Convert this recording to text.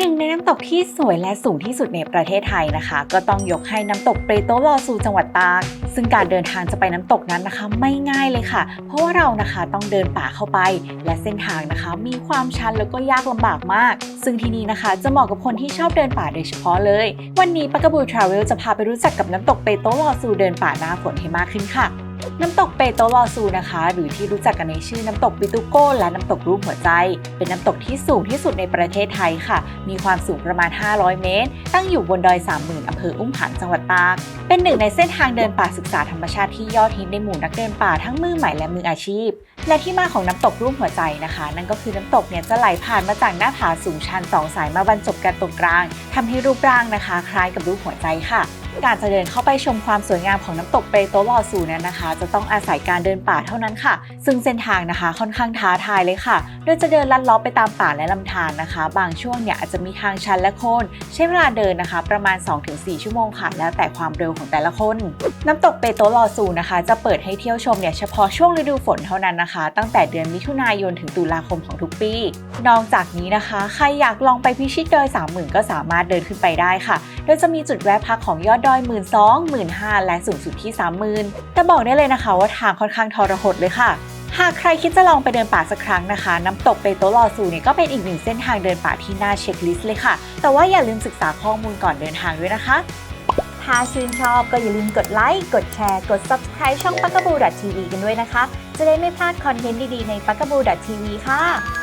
หนึ่งในน้ำตกที่สวยและสูงที่สุดในประเทศไทยนะคะ ก็ต้องยกให้น้ำตกเปโตรลอซูจังหวัดตาก ซึ่งการเดินทางจะไปน้ำตกนั้นนะคะ ไม่ง่ายเลยค่ะ เพราะว่าเรานะคะต้องเดินป่าเข้าไป และเส้นทางนะคะ มีความชันแล้วก็ยากลำบากมาก ซึ่งที่นี่นะคะ จะเหมาะกับคนที่ชอบเดินป่าโดยเฉพาะเลย วันนี้ปักกบูทราเวลจะพาไปรู้จักกับน้ำตกเปโตรลอซูเดินป่าหน้าฝนให้มากขึ้นค่ะ น้ำตกเปโตลอซูนะคะ หรือที่รู้จักกันในชื่อน้ำตกปิตุโก้และน้ำตกรูปหัวใจ เป็นน้ำตกที่สูงที่สุดในประเทศไทยค่ะ มีความสูงประมาณ 500 เมตร ตั้งอยู่บนดอย 30,000อำเภออุ้มผางจังหวัดตาก เป็นหนึ่งในเส้นทางเดินป่าศึกษาธรรมชาติที่ยอดฮิตในหมู่นักเดินป่าทั้งมือใหม่และมืออาชีพ และที่มาของน้ำตกรูปหัวใจนะคะ นั่นก็คือน้ำตกเนี่ยจะไหลผ่านมาจากหน้าผาสูงชันสองสายมาบรรจบกันตรงกลางทำให้รูปร่างนะคะ คล้ายกับรูปหัวใจค่ะการจะเดินเข้าไปชมความสวยงามของน้ำตกเปโตรลอซูนั้นนะคะ จะต้องอาศัยการเดินป่าเท่านั้นค่ะ ซึ่งเส้นทางนะคะค่อนข้างท้าทายเลยค่ะ โดยจะเดินลัดเล้อไปตามป่าและลำธารนะคะ บางช่วงเนี่ยอาจจะมีทางชันและโคนใช้เวลาเดินนะคะ ประมาณ 2-4 ชั่วโมงค่ะแล้วแต่ความเร็วของแต่ละคน น้ำตกเปโตรลอซูนะคะ จะเปิดให้เที่ยวชมเนี่ยเฉพาะช่วงฤดูฝนเท่านั้นนะคะตั้งแต่เดือนมิถุนายนถึงตุลาคมของทุกปี นอกจากนี้นะคะ ใครอยากลองไปพิชิตดอย 30,000 ก็สามารถเดินขึ้นไปได้ค่ะ โดยจะมีจุดแวะพักของยอดดอย1 2 0 0 0 15,000และสูงสุดที่ 30,000 แต่บอกได้เลยนะคะว่าทางค่อนข้างทรหดเลยค่ะหากใครคิดจะลองไปเดินป่าสักครั้งนะคะ น้ำตกเปโตลอซูเนี่ยก็เป็นอีกหนึ่งเส้นทางเดินป่าที่น่าเช็คลิสต์เลยค่ะ แต่ว่าอย่าลืมศึกษาข้อมูลก่อนเดินทางด้วยนะคะ ถ้าชื่นชอบก็อย่าลืมกดไลค์ กดแชร์ กด subscribe ช่องปักกบูดทีวีกันด้วยนะคะ จะได้ไม่พลาดคอนเทนต์ดีๆในปักกบูดทีวีค่ะ